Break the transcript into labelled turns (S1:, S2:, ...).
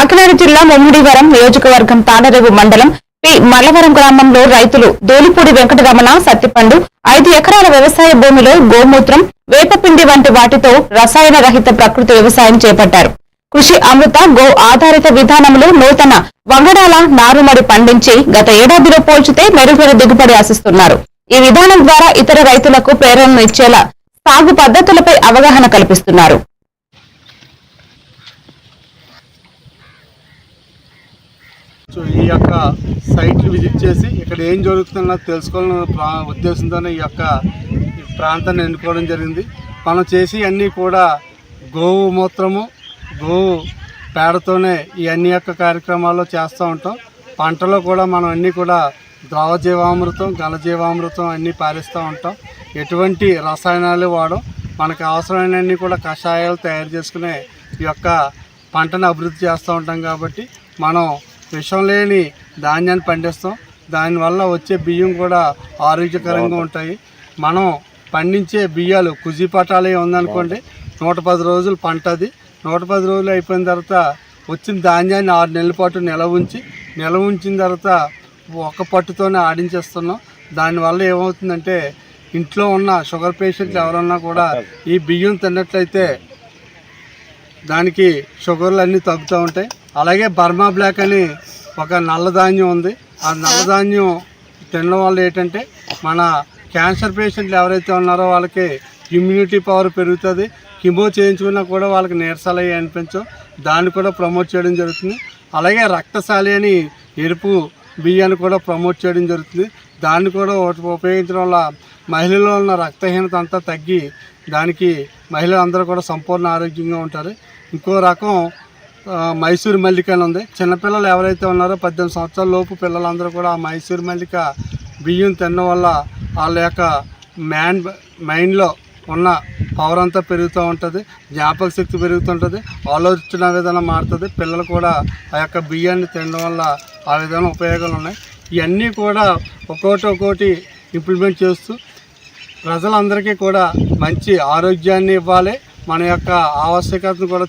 S1: కాకినాడ జిల్లా ముమ్మిడివరం నియోజకవర్గం తాడరేవు మండలం పి. మల్లవరం గ్రామంలో రైతులు దోలిపూడి వెంకటరమణ సత్తిపండు ఐదు ఎకరాల వ్యవసాయ భూమిలో గోమూత్రం వేపపిండి వంటి వాటితో రసాయన రహిత ప్రకృతి వ్యవసాయం చేపట్టారు. కృషి అమృత గో ఆధారిత విధానంలో నూతన వంగడాల నారుమడి పండించి గత ఏడాదిలో పోల్చితే మెరుగైన దిగుబడి ఆశిస్తున్నారు. ఈ విధానం ద్వారా ఇతర రైతులకు ప్రేరణను ఇచ్చేలా సాగు పద్ధతులపై అవగాహన కల్పిస్తున్నారు.
S2: ఈ యొక్క సైట్లు విజిట్ చేసి ఇక్కడ ఏం జరుగుతుందో తెలుసుకోవాలన్న ప్రా ఉద్దేశంతోనే ఈ యొక్క ప్రాంతాన్ని ఎన్నుకోవడం జరిగింది. మనం చేసి అన్నీ కూడా గోవు మూత్రము గోవు పేడతోనే ఈ అన్ని యొక్క కార్యక్రమాల్లో చేస్తూ ఉంటాం. పంటలో కూడా మనం అన్నీ కూడా ద్రవ జీవామృతం ఘనజీవామృతం అన్నీ పారిస్తూ ఉంటాం. ఎటువంటి రసాయనాలు వాడం మనకు అవసరమైనన్ని కూడా కషాయాలు తయారు చేసుకునే ఈ యొక్క పంటను అభివృద్ధి చేస్తూ ఉంటాం కాబట్టి మనం విషం లేని ధాన్యాన్ని పండిస్తాం. దానివల్ల వచ్చే బియ్యం కూడా ఆరోగ్యకరంగా ఉంటాయి. మనం పండించే బియ్యాలు కుజి పటాలే ఉందనుకోండి నూట పది రోజులు పంట అది. నూట పది రోజులు అయిపోయిన తర్వాత వచ్చిన ధాన్యాన్ని ఆరు నెలల పాటు నిలవ ఉంచి నిలవ ఉంచిన తర్వాత ఒక పట్టుతోనే ఆడించేస్తున్నాం. దానివల్ల ఏమవుతుందంటే ఇంట్లో ఉన్న షుగర్ పేషెంట్లు ఎవరన్నా కూడా ఈ బియ్యం తిన్నట్లయితే దానికి షుగర్లు అన్నీ తగ్గుతూ ఉంటాయి. అలాగే బర్మా బ్లాక్ అని ఒక నల్ల ధాన్యం ఉంది. ఆ నల్ల ధాన్యం తినడం వల్ల ఏంటంటే మన క్యాన్సర్ పేషెంట్లు ఎవరైతే ఉన్నారో వాళ్ళకి ఇమ్యూనిటీ పవర్ పెరుగుతుంది. కిమో చేయించుకున్నా కూడా వాళ్ళకి నీరసాలు అయ్యి అనిపించవు. దాన్ని కూడా ప్రమోట్ చేయడం జరుగుతుంది. అలాగే రక్తశాలి అని ఎరుపు బియ్యాన్ని కూడా ప్రమోట్ చేయడం జరుగుతుంది. దాన్ని కూడా ఉపయోగించడం వల్ల మహిళల్లో ఉన్న రక్తహీనత అంతా తగ్గి దానికి మహిళలు అందరూ కూడా సంపూర్ణ ఆరోగ్యంగా ఉంటారు. ఇంకో రకం మైసూర్ మల్లిక అని ఉంది. చిన్నపిల్లలు ఎవరైతే ఉన్నారో పద్దెనిమిది సంవత్సరాల లోపు పిల్లలందరూ కూడా ఆ మైసూర్ మల్లిక బియ్యం తినడం వల్ల వాళ్ళ యొక్క మ్యాన్ మైండ్లో ఉన్న పవర్ అంతా పెరుగుతూ ఉంటుంది జ్ఞాపక శక్తి పెరుగుతుంటుంది ఆలోచన విధానం మారుతుంది పిల్లలు కూడా ఆ యొక్క బియ్యాన్ని తినడం వల్ల ఆ విధంగా ఉపయోగాలు ఉన్నాయి. ఇవన్నీ కూడా ఒక్కోటి ఒక్కోటి ఇంప్లిమెంట్ చేస్తూ ప్రజలందరికీ కూడా మంచి ఆరోగ్యాన్ని ఇవ్వాలి మన యొక్క ఆవశ్యకతను కూడా